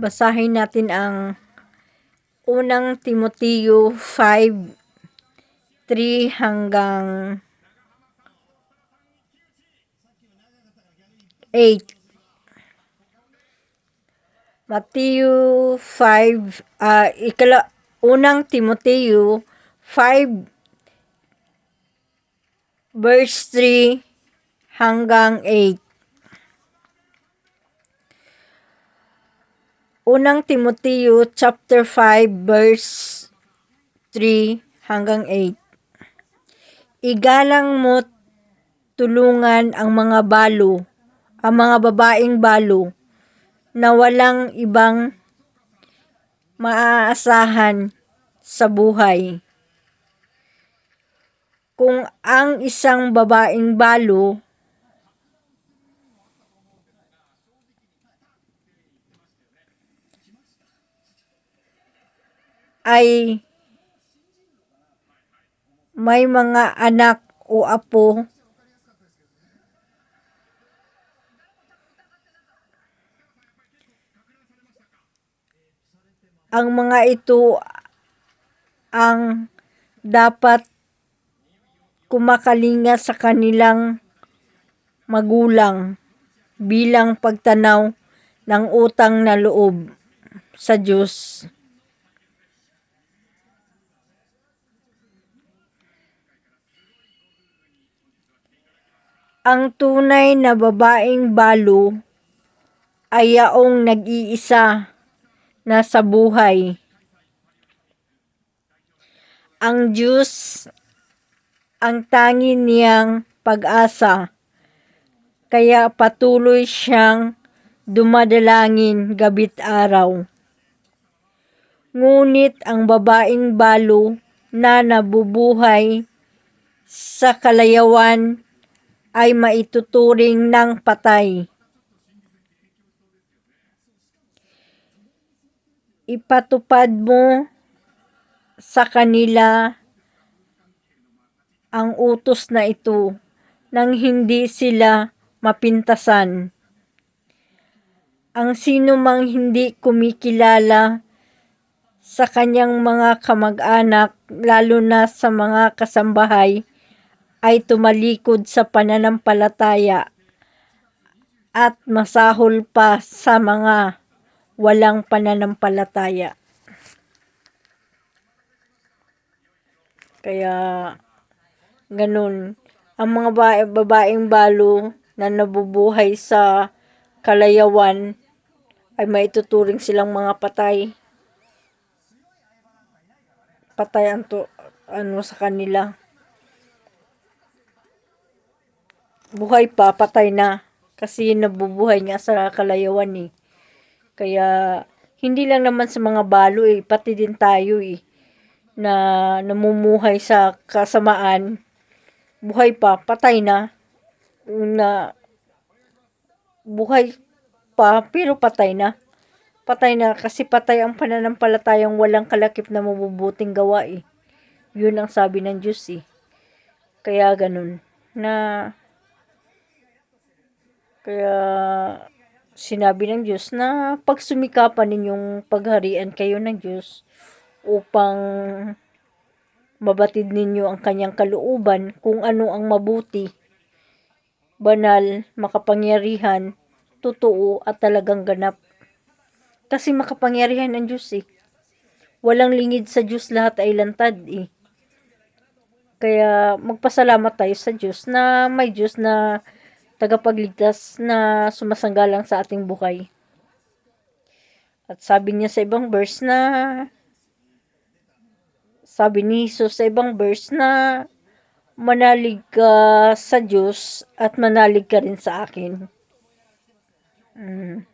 Basahin natin ang unang Timoteo 5, 3 hanggang 8. Matthew 5, ah ikala, unang Timoteo 5, verse 3 hanggang 8. Unang Timoteo chapter 5 verse 3 hanggang 8. Igalang mo tulungan ang mga balo, ang mga babaeng balo na walang ibang maaasahan sa buhay. Kung ang isang babaeng balo ay may mga anak o apo ang mga ito ang dapat kumakalinga sa kanilang magulang bilang pagtanaw ng utang na loob sa Diyos. Ang tunay na babaeng balo ay yaong nag-iisa na sa buhay. Ang Diyos ang tangi niyang pag-asa, kaya patuloy siyang dumadalangin gabit araw. Ngunit ang babaeng balo na nabubuhay sa kalayawan ay maituturing ng patay. Ipatupad mo sa kanila ang utos na ito nang hindi sila mapintasan. Ang sino mang hindi kumikilala sa kanyang mga kamag-anak, lalo na sa mga kasambahay, ay tumalikod sa pananampalataya at masahol pa sa mga walang pananampalataya. Kaya ganun. Ang mga ba- babaeng balo na nabubuhay sa kalayawan ay maituturing silang mga patay. Patay ang to, ano sa kanila. Buhay pa, patay na. Kasi nabubuhay nga sa kalayawan eh. Kaya hindi lang naman sa mga balo eh, pati din tayo eh na namumuhay sa kasamaan, buhay pa, patay na, na buhay pa, pero patay na. Patay na kasi patay ang pananampalatayang walang kalakip na mabubuting gawa eh. Yun ang sabi ng Diyos eh. Kaya ganun. Na kaya sinabi ng Diyos na pagsumikapan ninyong pagharian kayo ng Diyos upang mabatid ninyo ang kanyang kalooban kung ano ang mabuti, banal, makapangyarihan, totoo at talagang ganap. Kasi makapangyarihan ang Diyos eh. Walang lingid sa Diyos, lahat ay lantad eh. Kaya magpasalamat tayo sa Diyos na may Diyos na tagapagligtas na sumasanggalang sa ating buhay. At sabi niya sa ibang verse na sabi ni Jesus sa ibang verse na manalig ka sa Diyos at manalig ka rin sa akin. Mm.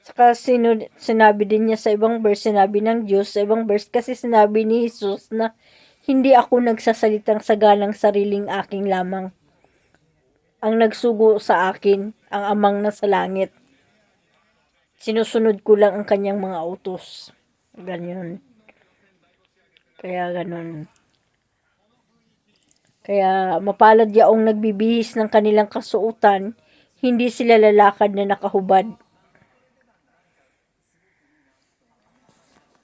Saka sino, sinabi din niya sa ibang verse, sinabi ng Diyos sa ibang verse kasi sinabi ni Jesus na hindi ako nagsasalitang sa ganang sariling aking lamang. Ang nagsugo sa akin, ang amang nasa langit. Sinusunod ko lang ang kanyang mga utos. Ganyan. Kaya ganun. Kaya mapalad yaong nagbibihis ng kanilang kasuotan, hindi sila lalakad na nakahubad.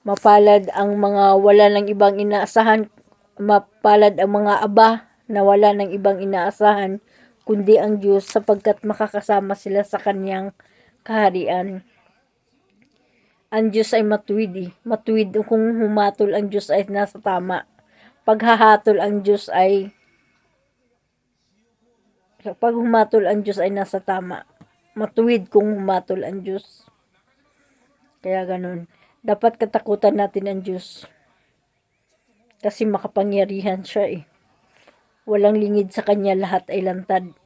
Mapalad ang mga wala ng ibang inaasahan. Mapalad ang mga aba na wala ng ibang inaasahan kundi ang Diyos sapagkat makakasama sila sa kanyang kaharian. Ang Diyos ay matuwid eh. Matuwid kung humatol ang Diyos ay nasa tama. Paghahatol ang Diyos ay pag humatol ang Diyos ay nasa tama. Matuwid kung humatol ang Diyos. Kaya ganun. Dapat katakutan natin ang Diyos. Kasi makapangyarihan siya eh. Walang lingid sa kanya, lahat ay lantad.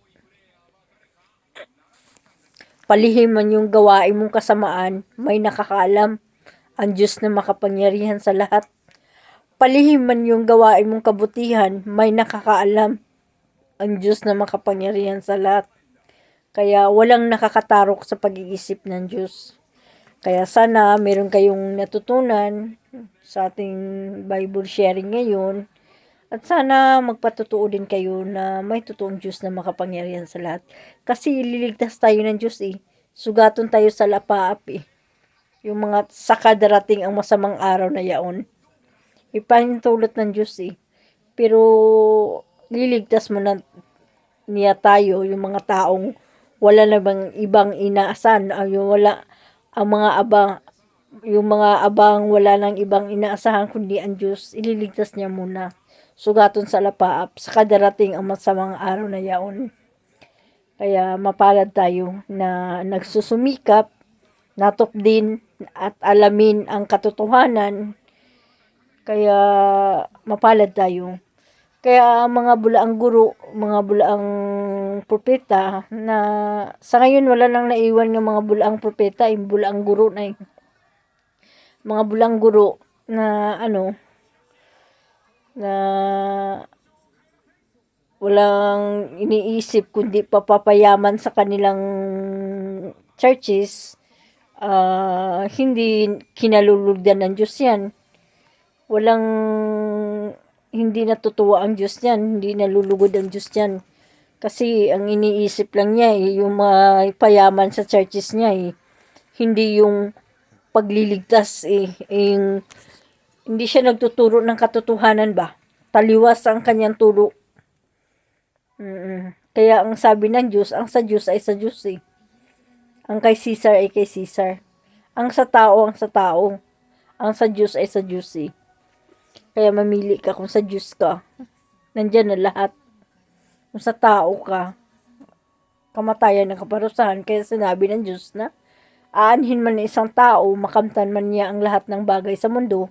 Palihim man yung gawain mong kasamaan, may nakakaalam. Ang Diyos na makapangyarihan sa lahat. Palihim man yung gawain mong kabutihan, may nakakaalam. Ang Diyos na makapangyarihan sa lahat. Kaya walang nakakatarok sa pag-iisip ng Diyos. Kaya sana meron kayong natutunan sa ating Bible sharing ngayon. At sana magpatotoo din kayo na may totoong Diyos na makapangyarihan sa lahat. Kasi ililigtas tayo ng Diyos eh. Sugaton tayo sa lapaap eh. Yung mga saka darating ang masamang araw na yaon. Ipahintulot ng Diyos eh. Pero liligtas mo na niya tayo, yung mga taong wala na bang ibang inaasan, o yung wala, ang mga abang, yung mga abang wala nang ibang inaasahan kundi ang Diyos, ililigtas niya muna. Sugaton sa lapaap, sa kadarating ang masamang araw na yaon. Kaya mapalad tayo na nagsusumikap, natop din at alamin ang katotohanan. Kaya mapalad tayo. Kaya ang mga bulaang guro, mga bulaang propeta na sa ngayon wala nang naiwan ng mga bulaang propeta, yung bulaang guro na yung mga bulaang guro na ano na walang iniisip kundi papapayaman sa kanilang churches, ah, hindi kinalulugdan ng Diyos yan. Walang hindi natutuwa ang Diyos niyan, hindi nalulugod ang Diyos niyan. Kasi ang iniisip lang niya eh, yung mga payaman sa churches niya eh. Hindi yung pagliligtas eh. eh yung, hindi siya nagtuturo ng katotohanan ba? Taliwas ang kanyang turo. Mm-mm. Kaya ang sabi ng Diyos, ang sa Diyos ay sa Diyos eh. Ang kay Caesar ay kay Caesar. Ang sa tao, ang sa tao. Ang sa Diyos ay sa Diyos eh. Kaya mamili ka kung sa Diyos ka. Nandyan na lahat. Kung sa tao ka, kamatayan ng kaparusahan. Kaya sinabi ng Diyos na, aanhin man ng isang tao, makamtan man niya ang lahat ng bagay sa mundo,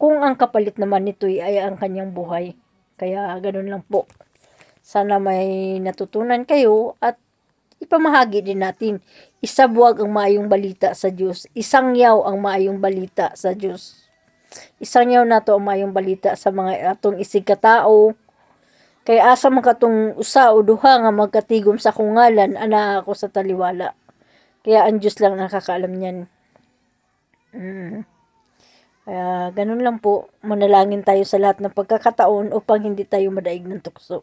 kung ang kapalit naman nito'y ay ang kanyang buhay. Kaya ganun lang po. Sana may natutunan kayo at ipamahagi din natin. Isabuwag ang maayong balita sa Diyos. Isang yaw ang maayong balita sa Diyos. Isang yaw na to ang maayong balita sa mga atong isig katao. Kaya asa man katong usa o duha nga magkatigom sa kungalan, ana ako sa taliwala. Kaya ang Diyos lang nakakaalam niyan. Mm. Kaya ganun lang po, manalangin tayo sa lahat ng pagkakataon upang hindi tayo madaig ng tukso.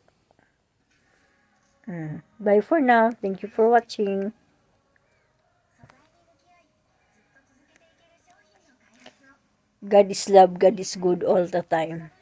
Mm. Bye for now. Thank you for watching. God is love, God is good all the time.